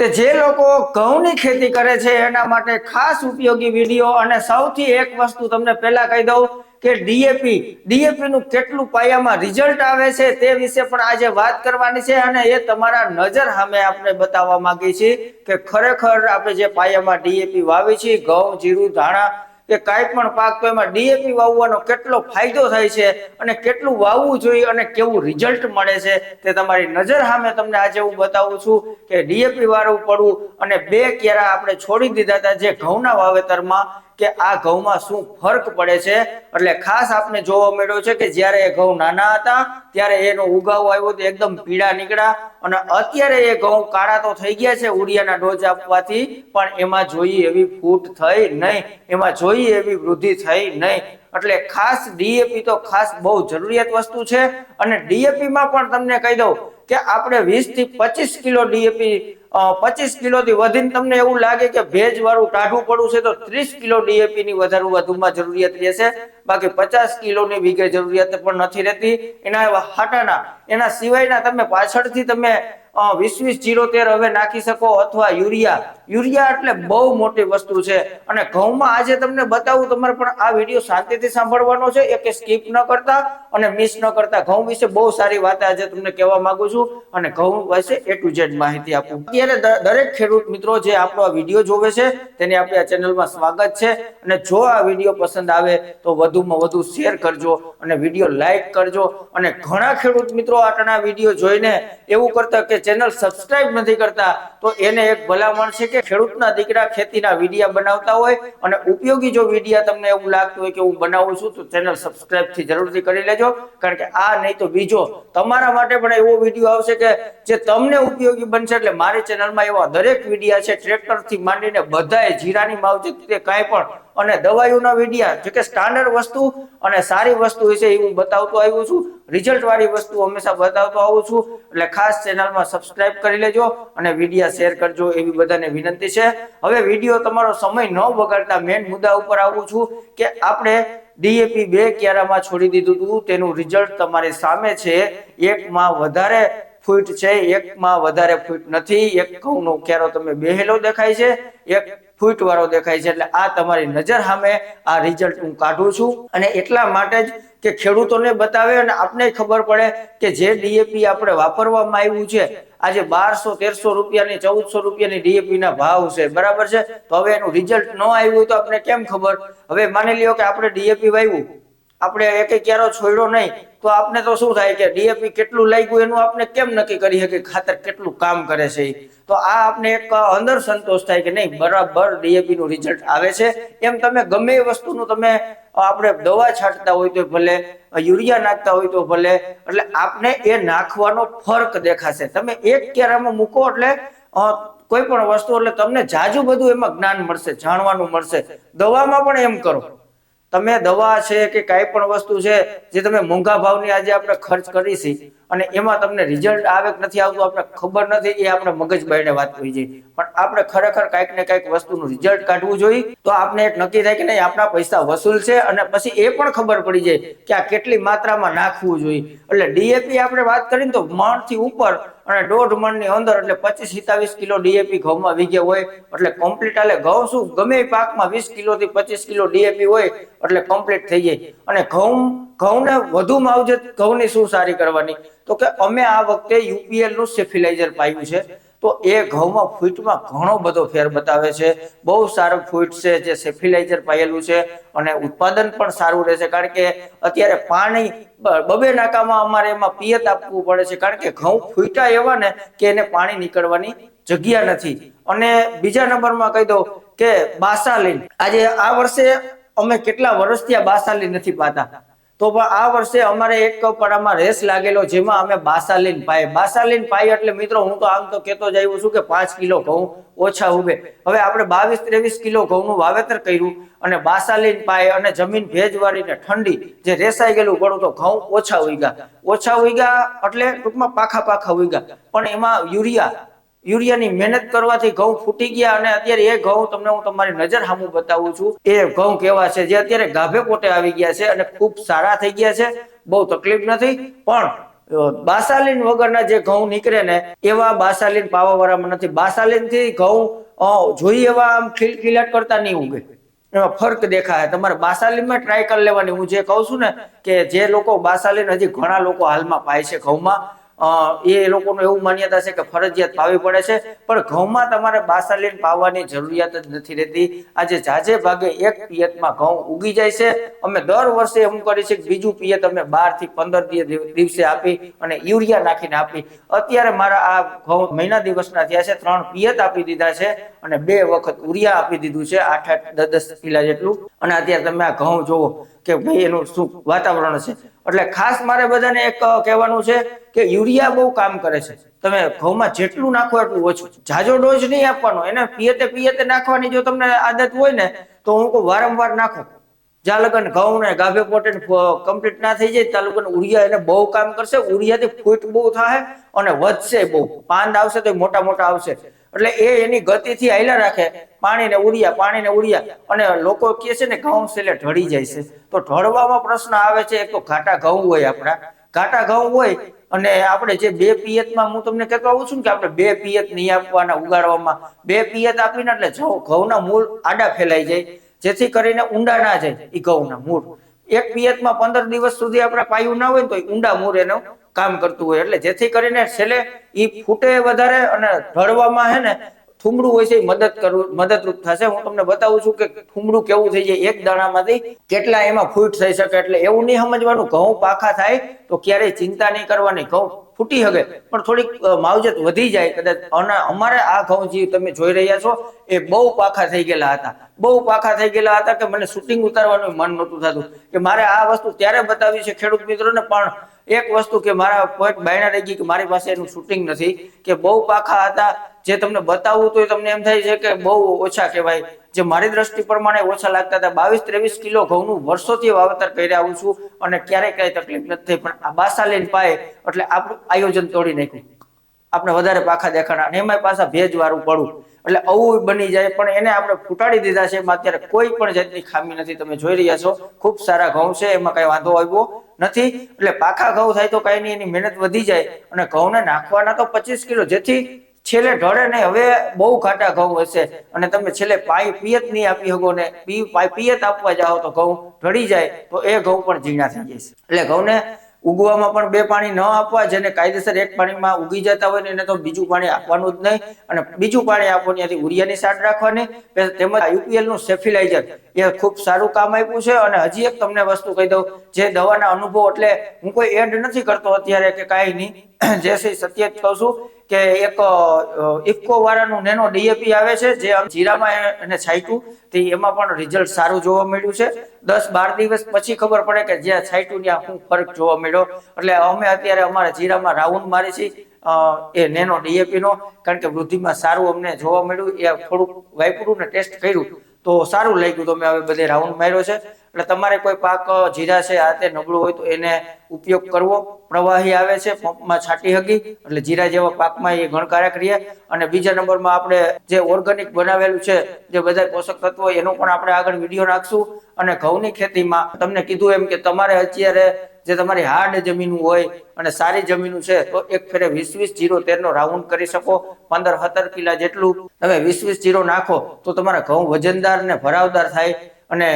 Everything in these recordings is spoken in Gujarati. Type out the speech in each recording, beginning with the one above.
તે જે લોકો ઘઉંની ખેતી કરે છે, એના માટે ખાસ ઉપયોગી વીડિયો અને સૌથી એક વસ્તુ તમને પહેલા કહી દઉં કે ડીએપી ડીએપી નું કેટલું પાયામાં રિઝલ્ટ આવે છે તે વિશે પણ આજે વાત કરવાની છે અને એ તમારા નજર સામે આપણે બતાવવા માંગીએ છીએ કે ખરેખર આપણે જે પાયામાં ડીએપી વાવી છીએ ઘઉં, જીરું, ધાણા કે કાંઈ પણ પાક તો એમાં ડીએપી વાવવાનો કેટલો ફાયદો થાય છે અને કેટલું વાવવું જોઈએ અને કેવું રિઝલ્ટ મળે છે તે તમારી નજર સામે તમને આજે હું બતાવું છું કે ડીએપી વાળું પડવું અને બે કેરા આપણે છોડી દીધા હતા જે ઘઉંના વાવેતરમાં કે આ ઘઉંમાં શું ફરક પડે છે? એટલે ખાસ આપને જોવા મળ્યો છે કે જ્યારે એ ઘઉં નાના હતા, ત્યારે એનો ઉગાવો આવ્યો તો એકદમ પીળા નીકળ્યા અને અત્યારે એ ઘઉં કાળા તો થઈ ગયા છે ઉડિયાના ડોઝ આપવાથી, પણ એમાં જોઈએ એવી ફૂટ થઈ નહીં, એમાં જોઈએ એવી વૃદ્ધિ થઈ નહીં. એટલે ખાસ ડીએપી તો ખાસ બહુ જરૂરિયાત વસ્તુ છે. અને ડીએપીમાં પણ તમને કહી દઉં કે આપણે વીસથી પચીસ કિલો ડીએપી પચીસ કિલો થી વધીને તમને એવું લાગે કે ભેજ વાળું કાઢવું પડવું છે, તો ત્રીસ કિલો ડીએપી ની વધારે વધુમાં જરૂરિયાત રહેશે. બાકી પચાસ કિલો ની વીઘે જરૂરિયાત પણ નથી રહેતી. એના હાટાના, એના સિવાયના તમે પાછળથી તમે વીસ વીસ જીરો તેર હવે નાખી શકો અથવા યુરિયા. યુરિયા એટલે બહુ મોટી વસ્તુ છે. અને ઘઉંમાં આજે તમને બતાવું, તમારે પણ આ વીડિયો શાંતિથી સાંભળવાનો છે. એક સ્કીપ ન કરતા. અને મિસ ન કરતા ઘઉં વિશે બહુ સારી વાત આજે તમને કહેવા માંગુ છું અને ઘઉં વિશે એ ટુ ઝેડ માહિતી આપું. અત્યારે દરેક ખેડૂત મિત્રો જે આપણો આ વીડિયો જોવે છે, તેની આપણી આ ચેનલમાં સ્વાગત છે. અને જો આ વીડિયો પસંદ આવે તો વધુમાં વધુ શેર કરજો અને વીડિયો લાઈક કરજો. અને ઘણા ખેડૂત મિત્રો આટલા વીડિયો જોઈને એવું કરતા કે ચેનલ સબસ્ક્રાઇબ નથી કરતા, તો એને એક ભલામણ છે કે ખેડૂતના દીકરા ખેતીના વિડીયા બનાવતા હોય અને ઉપયોગી જો વિડીયા તમને એવું લાગતું હોય કે હું બનાવું છું, તો ચેનલ સબસ્ક્રાઇબથી જરૂરથી કરી લેજો. કારણ કે આ નહીં તો બીજો તમારા માટે પણ એવો વીડિયો આવશે કે જે તમને ઉપયોગી બનશે. એટલે મારી ચેનલમાં એવા દરેક વિડીયા છે ટ્રેક્ટરથી માંડીને બધાએ જીરાની માવજત કાંઈ પણ. અને દવાઈઓના વિડીયા, જો કે સ્ટાન્ડર્ડ વસ્તુ અને સારી વસ્તુ છે એ હું બતાવતો આવ્યો છું. રિઝલ્ટ વાળી વસ્તુ હંમેશા બતાવતો આવું છું. એટલે ખાસ ચેનલમાં સબસ્ક્રાઇબ કરી લેજો અને વિડીયા શેર કરજો એવી બધાને વિનંતી છે. હવે વીડિયો તમારો સમય ન બગાડતા મેન મુદ્દા ઉપર આવું છું કે આપણે ડીએપી બે ક્યારામાં છોડી દીધું હતું તેનું રિઝલ્ટ તમારી સામે છે. એકમાં વધારે ફૂટ છે. એકમાં વધારે ફૂટ નથી. એક ઘઉંનો ક્યારો તમે બેહેલો દેખાય છે. એક ફૂટ વાળો દેખાય છે. એટલે આ તમારી નજર સામે આ રિઝલ્ટ હું કાઢું છું. અને એટલા માટે જ કે ખેડૂતોને બતાવે અને આપને ખબર પડે કે જે ડીએપી આપણે વાપરવામાં આવ્યું છે, આજે બારસો, તેરસો રૂપિયાની, ચૌદસો રૂપિયાની ડીએપી ના ભાવ છે. બરાબર છે? તો હવે એનું રિઝલ્ટ ન આવ્યું તો આપણે કેમ ખબર? હવે માની લ્યો કે આપણે ડીએપી વાવ્યું. આપણે એક ક્યારો છોડ્યો નહીં. તો આપને તો શું થાય કે ડીએપી કેટલું લાગ્યું એનું આપણે કેમ નક્કી કરી શકીએ? ખાતર કેટલું કામ કરે છે તો આ આપણે એક અંદર સંતોષ થાય કે નહીં, બરાબર ડીએપી નું રિઝલ્ટ આવે છે. એમ તમે ગમે એ વસ્તુનું તમે આપણે દવા છાંટતા હોય તો ભલે, યુરિયા નાખતા હોય તો ભલે, એટલે આપને એ નાખવાનો ફરક દેખાશે. તમે એક કેરામાં મૂકો એટલે કોઈ પણ વસ્તુ એટલે તમને જાજુ બધું એમાં જ્ઞાન મળશે, જાણવાનું મળશે. દવામાં પણ એમ કરો. તમે દવા છે કે કાંઈ પણ વસ્તુ છે જે તમે મોંઘા ભાવની આજે આપણે ખર્ચ કરી છે અને એમાં તમને રિઝલ્ટ આવે કે નથી આવતું, આપણે ખબર નથી, એ આપણે મગજ બાઈને વાત થઈ જાય પણ આપણે ખરેખર કાંઈક ને કાંઈક વસ્તુનું રિઝલ્ટ કાઢવું જોઈએ, તો આપણે એક નક્કી થાય કે નહીં, આપણા પૈસા વસૂલ છે અને પછી એ પણ ખબર પડી જાય કે આ કેટલી માત્રામાં નાખવું જોઈએ. એટલે ડીએપી આપણે વાત કરીને તો મણથી ઉપર અને દોઢ મણની અંદર, એટલે પચીસ સિત્તાવીસ કિલો ડીએપી ઘઉંમાં વીઘે હોય, એટલે કમ્પ્લીટ એટલે ઘઉં શું? ગમે પાકમાં વીસ કિલોથી પચીસ કિલો ડીએપી હોય, એટલે કમ્પ્લીટ થઈ જાય. અને ઘઉં ઘઉંને વધુ માવજત, ઘઉંની શું સારી કરવાની? તો કે અમે આ વખતે યુપીએલનું સેફિલાઇઝર પાયું છે. તો એ ઘઉંમાં ફૂટમાં ઘણો બધો ફેર બતાવે છે. બહુ સારો ફૂટ છે જે સેફિલાઇઝર પાયેલું છે અને ઉત્પાદન પણ સારું રહેશે. કારણ કે અત્યારે પાણી બબે નાકામાં અમારે એમાં પિયત આપવું પડે છે. કારણ કે ઘઉં ફૂટા એવા ને કે એને પાણી નીકળવાની જગ્યા નથી. અને બીજા નંબરમાં કહી દઉં કે બાસાલીન. આજે આ વર્ષે અમે કેટલા વર્ષથી આ બાસાલીન નથી પાતા? તો પણ આ વર્ષે અમારે એક પડામાં રેસ લાગેલો, જેમાં અમે બાસાલીન પાય. બાસાલીન પાય એટલે મિત્રો હું તો આમ તો કેતો જ આવ્યો છું કે પાંચ કિલો ઘઉં ઓછા ઉભે હવે આપણે બાવીસ ત્રેવીસ કિલો ઘઉંનું વાવેતર કર્યું અને બાસાલીન પાય અને જમીન ભેજવાળીને ઠંડી જે રેસાઈ ગયેલું પડું તો ઘઉં ઓછા ઉગ્યા. ઓછા ઉગ્યા એટલે ટૂંકમાં પાખા પાખા ઉગ્યા. પણ એમાં યુરિયા યુરિયાની મહેનત કરવાથી ઘઉં ફૂટી ગયા અને અત્યારે એ ઘઉં તમને હું તમારી નજર સામું બતાવું છું. એ ઘઉં કેવા છે? જે અત્યારે ગાભે પોટે આવી ગયા છે અને ખૂબ સારા થઈ ગયા છે. બહુ તકલીફ નથી. પણ બાસાલીન વગરના જે ઘઉં નીકળે ને, એવા બાસાલીન પાવાવાળામાં નથી. બાસાલીનથી ઘઉં જોઈ એવા આમ ખીલખીલાટ કરતા નહીં ઉગે એમાં ફર્ક દેખાય. તમારે બાસાલીનમાં ટ્રાય કરી લેવાની. હું જે કહું છું ને, કે જે લોકો બાસાલીન હજી ઘણા લોકો હાલમાં પાય છે ઘઉંમાં. એ લોકોનું એવું માન્યતા છે કે ફરજિયાત પાવી પડે છે, પણ ઘઉંમાં તમારે બાસાલીન પાવાની જરૂરિયાત જ નથી રહેતી. આજે જાજે ભાગે એક પિયતમાં ઘઉં ઉગી જાય છે. અમે દર વર્ષે એમ કરીએ છીએ કે બીજું પિયત અમે બારથી પંદર દિવ- દિવસે આપી અને યુરિયા નાખીને આપી. અત્યારે મારા આ ઘઉં મહિના દિવસના થયા છે, ત્રણ પિયત આપી દીધા છે અને બે વખત યુરિયા આપી દીધું છે, આઠ આઠ, દસ દસ કિલા જેટલું. અને અત્યારે તમે આ ઘઉં જોવો કે ભાઈ એનું શું વાતાવરણ છે. એટલે ખાસ મારે બધાને એક કહેવાનું છે કે યુરિયા બહુ કામ કરે છે. તમે ઘઉંમાં જેટલું નાખો એટલું ઓછું. જાજો ડોઝ નહીં આપવાનો, એને પિયતે પિયતે નાખવાની જો તમને આદત હોય ને, તો હું કહું વારંવાર નાખો. જ્યાં લગન ઘઉં ને ગાભે પોટે કમ્પ્લીટ ના થઈ જાય, ત્યાં લગન ઉરિયા એને બહુ કામ કરશે, ઉરિયાથી ફૂટ બહુ થાય અને વધશે બહુ. પાંદ આવશે તો મોટા મોટા આવશે. એટલે એ એની ગતિથી હાલ્યા રાખે. પાણીને ને પાણીને પાણી અને લોકો કહે છે ને, ઘઉં છેલ્લે ઢળી જાય છે. તો ઢળવામાં પ્રશ્ન આવે છે, એક તો ઘાટા ઘઉં હોય આપણા. ઘાટા ઘઉં હોય અને આપણે જે બે પિયતમાં, હું તમને કહેતો આવું છું કે આપણે બે પિયત નહીં આપવાના ઉગાડવામાં. બે પિયત આપીને એટલે ઘઉંના મૂળ આડા ફેલાઈ જાય. જેથી કરીને ઊંડા ના જાય એ ઘઉંના મૂળ. એક પિયતમાં પંદર દિવસ સુધી આપણે પાયું ના હોય તો ઊંડા મૂળ એનું કામ કરતું હોય. એટલે જેથી કરીને છેલ્લે એ ફૂટે વધારે અને ઢળવામાં હે ને થુમડું હોય છે એ મદદ કરવું મદદરૂપ થશે. હું તમને બતાવું છું કે થુમડું કેવું થઈ જાય એક દાણામાંથી. કેટલા એમાં ફૂટ થઈ શકે? એટલે એવું નહીં સમજવાનું ઘઉં પાખા થાય તો ક્યારેય ચિંતા નહીં કરવાની. ઘઉં ફૂટી શકે પણ થોડીક માવજત વધી જાય, કદાચ અમારે આ ઘઉં જે તમે જોઈ રહ્યા છો, એ બહુ પાખા થઈ ગયેલા હતા. બહુ પાખા થઈ ગયેલા હતા કે મને શૂટિંગ ઉતારવાનું મન નહોતું થતું. કે મારે આ વસ્તુ ત્યારે બતાવી છે ખેડૂત મિત્રોને, પણ એક વસ્તુ કે મારા પોઈન્ટ બાયણા રહી ગઈ કે મારી પાસે એનું શૂટિંગ નથી, કે બહુ પાખા હતા. જે તમને બતાવવું તો તમને એમ થાય છે કે બહુ ઓછા કહેવાય. જે મારી દ્રષ્ટિ પ્રમાણે ઓછા લાગતા હતા. બાવીસ ત્રેવીસ કિલો ઘઉંનું વર્ષોથી વાવેતર કરી આવું છું અને ક્યારેય કઈ તકલીફ નથી થઈ. પણ આ બાસા લઈને પાય એટલે આપણું આયોજન તોડી નાખ્યું. આપણે વધારે પાખા દેખાડા અને એમાં પાછા ભેજ વાળું પડવું એટલે આવું બની જાય. પણ એને આપણે ફૂટાડી દીધા છે. એમાં અત્યારે કોઈ પણ જાતની ખામી નથી. તમે જોઈ રહ્યા છો. ખૂબ સારા ઘઉં છે. એમાં કઈ વાંધો આવ્યો નથી. એટલે પાખા ઘઉં થાય તો કઈ નહીં. એની મહેનત વધી જાય. અને ઘઉંને નાખવાના તો પચીસ કિલો. જેથી છેલ્લે ઢળે ને હવે બહુ ઘાટા ઘઉં હશે. અને તમે છેલ્લે પાઈ પિયત નહીં આપી શકો ને. પી પિયત આપવા જાઓ તો ઘઉં ઢળી જાય, તો એ ઘઉં પણ ઝીણા થઈ જશે. એટલે ઘઉંને ઉગવામાં પણ બે પાણી ન આપવા, જેને કાયદેસર એક પાણીમાં ઉગી જતા હોય ને એને તો બીજું પાણી આપવાનું જ નહીં. અને બીજું પાણી આપવાનું ત્યાંથી ઉરિયાની સાડ રાખવાની. તેમજ યુપીએલનું સેફિલાઇઝર. એ ખૂબ સારું કામ આપ્યું છે. અને હજી એક તમને વસ્તુ કહી દઉં. જે દવાના અનુભવ એટલે હું કોઈ એડ નથી કરતો અત્યારે કે કાંઈ નહીં. જે છે સત્ય જ કહું છું. કે એક ઇફકો વાળાનું નેનો ડીએપી આવે છે, જે જીરામાં એને છાંટ્યું. તે એમાં પણ રિઝલ્ટ સારું જોવા મળ્યું છે. દસ બાર દિવસ પછી ખબર પડે કે જ્યાં છાંટ્યું ત્યાં શું ફરક જોવા મળ્યો. એટલે અમે અત્યારે અમારા જીરામાં રાઉન્ડ મારી છીએ એ નેનો ડીએપી નો કારણ કે વૃદ્ધિમાં સારું અમને જોવા મળ્યું. એ થોડુંક વાપર્યું ને ટેસ્ટ કર્યું. તો સારું લાગ્યું તો અમે હવે બધે રાઉન્ડ માર્યો છે. એટલે તમારે કોઈ પાક જીરા છે, આ તે નબળું હોય તો એને ઉપયોગ કરવો. પ્રવાહી આવે છે, પંપમાં છાંટી હકી એટલે જીરા જેવા પાકમાં એ ગણકારક રહીએ અને બીજા નંબરમાં આપણે જે ઓર્ગેનિક બનાવેલું છે, જે બધા પોષક તત્વો એનો પણ આપણે આગળ વીડિયો નાખશું. અને ઘઉંની ખેતીમાં તમને કીધું એમ કે તમારે અત્યારે જે તમારી હાર્ડ જમીન હોય અને સારી જમીન છે, તો એક ફેરે વીસ વીસ જીરો તેર નો રાઉન્ડ કરી શકો. પંદર, સત્તર કિલા જેટલું તમે વીસ વીસ જીરો નાખો, તો તમારા ઘઉં વજનદાર ને ભરાવદાર થાય. અને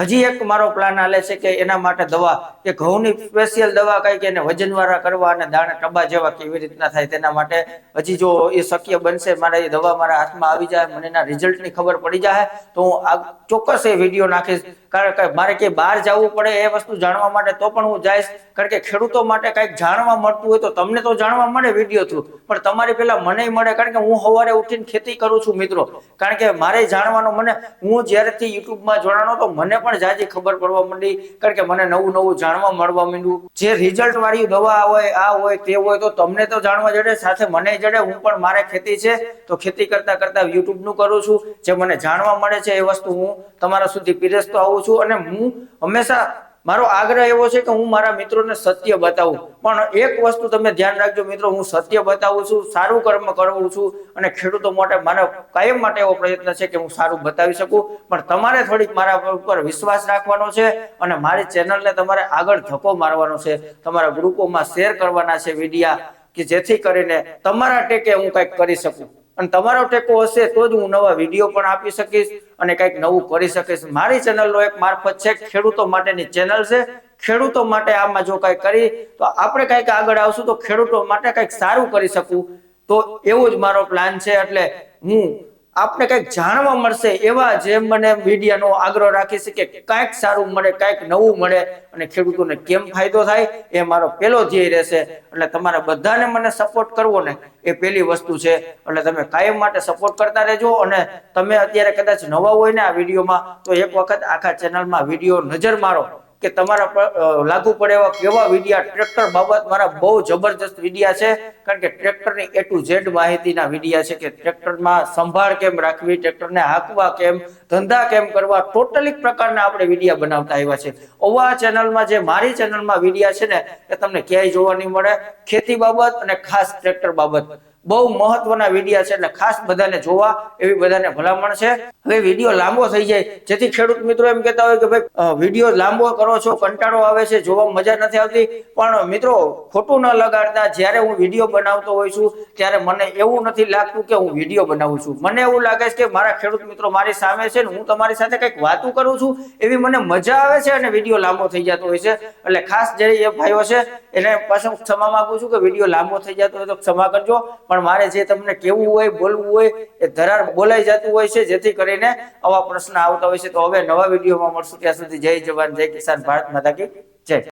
હજી એક મારો પ્લાન આલે છે કે એના માટે દવા, કે ઘઉંની સ્પેશિયલ દવા કઈ કે એને વજનવાળા કરવા અને દાણા ટબા જેવા કેવી રીતના થાય તેના માટે. હજી જો એ શક્ય બનશે, મારે એ દવા મારા હાથમાં આવી જાય, મને એના રિઝલ્ટની ખબર પડી જાય, તો હું આ ચોક્કસ એ વીડિયો નાખીશ. કારણ કે મારે કે બહાર જવું પડે એ વસ્તુ જાણવા માટે તો પણ હું જઈશ. કારણ કે ખેડૂતો માટે કંઈક જાણવા મળતું હોય તો તમને તો જાણવા મળે વીડિયો થ્રુ પણ તમારી પેલા મને મળે, કારણ કે હું સવારે ઉઠીને ખેતી કરું છું મિત્રો. કારણ કે મારે જાણવાનો મને, હું જ્યારેથી યુટ્યુબમાં જોડાણો તો મને પણ જાજી ખબર પડવા માંડી. કારણ કે મને નવું નવું જાણવા મળવા માંડ્યું. જે રિઝલ્ટ વાળી દવા હોય, આ હોય, તે હોય, તો તમને તો જાણવા જડે, સાથે મને જડે. હું પણ મારે ખેતી છે, તો ખેતી કરતા કરતા યુટ્યુબનું કરું છું. જે મને જાણવા મળે છે એ વસ્તુ હું તમારા સુધી પીરસતો આવું છું અને હું હંમેશા મારો આગ્રહ એવો છે કે હું મારા મિત્રોને સત્ય બતાવું. પણ એક વસ્તુ તમે ધ્યાન રાખજો મિત્રો, હું સત્ય બતાવું છું, સારું કર્મ કરું છું અને ખેડૂતો માટે મારો કાયમ માટે એવો પ્રયત્ન છે કે હું સારું બતાવી શકું. પણ તમારે થોડીક મારા ઉપર વિશ્વાસ રાખવાનો છે અને મારી ચેનલને તમારે આગળ ધક્કો મારવાનો છે. તમારા ગ્રુપોમાં શેર કરવાના છે વિડીયા કે જેથી કરીને તમારા ટેકે હું કંઈક કરી શકું. અને તમારો ટેકો હશે તો જ હું નવા વીડિયો પણ આપી શકીશ. અને કંઈક નવું કરી શકે છે. મારી ચેનલનો એક મારફત છે, ખેડૂતો માટેની ચેનલ છે. ખેડૂતો માટે આમાં જો કંઈક કરી, તો આપણે કંઈક આગળ આવશું તો ખેડૂતો માટે કંઈક સારું કરી શકું. તો એવો જ મારો પ્લાન છે, એટલે હું આપને કંઈક જાણવા મળશે એવા જે મને મીડિયાનો આગ્રહ રાખી છે કે કાંઈક સારું મળે, કાંઈક નવું મળે અને ખેડૂતોને કેમ ફાયદો થાય એ મારો પહેલો ધ્યેય રહેશે. એટલે તમારે બધાને મને સપોર્ટ કરવો ને એ પહેલી વસ્તુ છે. એટલે તમે કાયમ માટે સપોર્ટ કરતા રહેજો અને તમે અત્યારે કદાચ નવા હોય ને આ વિડીયોમાં, તો એક વખત આખા ચેનલમાં વીડિયો નજર મારો. કે તમારા લાગુ પડે એવા કેવા વિડિયા ટ્રેક્ટર બાબત મારા બહુ જબરજસ્ત વિડિયા છે. કારણ કે ટ્રેક્ટરની એ ટુ ઝેડ માહિતીના વિડિયા છે કે ટ્રેક્ટરમાં સંભાળ કેમ રાખવી, ટ્રેક્ટરને હાંકવા કેમ, ધંધા કેમ કરવા, ટોટલી પ્રકારના આપણે વિડિયા બનાવતા આવ્યા છે. ઓવા ચેનલમાં જે મારી ચેનલમાં વિડિયા છે ને, એ તમને ક્યાંય જોવા નહીં મળે. ખેતી બાબત અને ખાસ ટ્રેક્ટર બાબત. બહુ મહત્વના વિડીયા છે એટલે ખાસ બધાને જોવા એવી બધાને ભલામણ છે. હવે વીડિયો લાંબો થઈ જાય. જેથી ખેડૂત મિત્રો એમ કહેતા હોય કે ભાઈ વીડિયો લાંબો કરો છો, કંટાળો આવે છે, જોવા મજા નથી આવતી. પણ મિત્રો, ખોટું ન લગાડતા. જ્યારે હું વીડિયો બનાવતો હોઉં છું, ત્યારે મને એવું નથી લાગતું કે હું વીડિયો બનાવું છું. મને એવું લાગે છે કે મારા ખેડૂત મિત્રો મારી સામે છે ને હું તમારી સાથે કંઈક વાતું કરું છું, એવી મને મજા આવે છે અને વીડિયો લાંબો થઈ જતો હોય છે. એટલે ખાસ જે એ ભાઈઓ છે, એને પાછું ક્ષમા માગું છું કે વીડિયો લાંબો થઈ જતો હોય તો ક્ષમા કરજો. પણ મારે જે તમને કેવું હોય, બોલવું હોય, એ ધરાર બોલાઈ જતું હોય છે, જેથી કરીને આવા પ્રશ્ન આવતા હોય છે. તો હવે નવા વિડીયોમાં મળશું. ત્યાં સુધી જય જવાન, જય કિસાન ભારત માતા કી જય.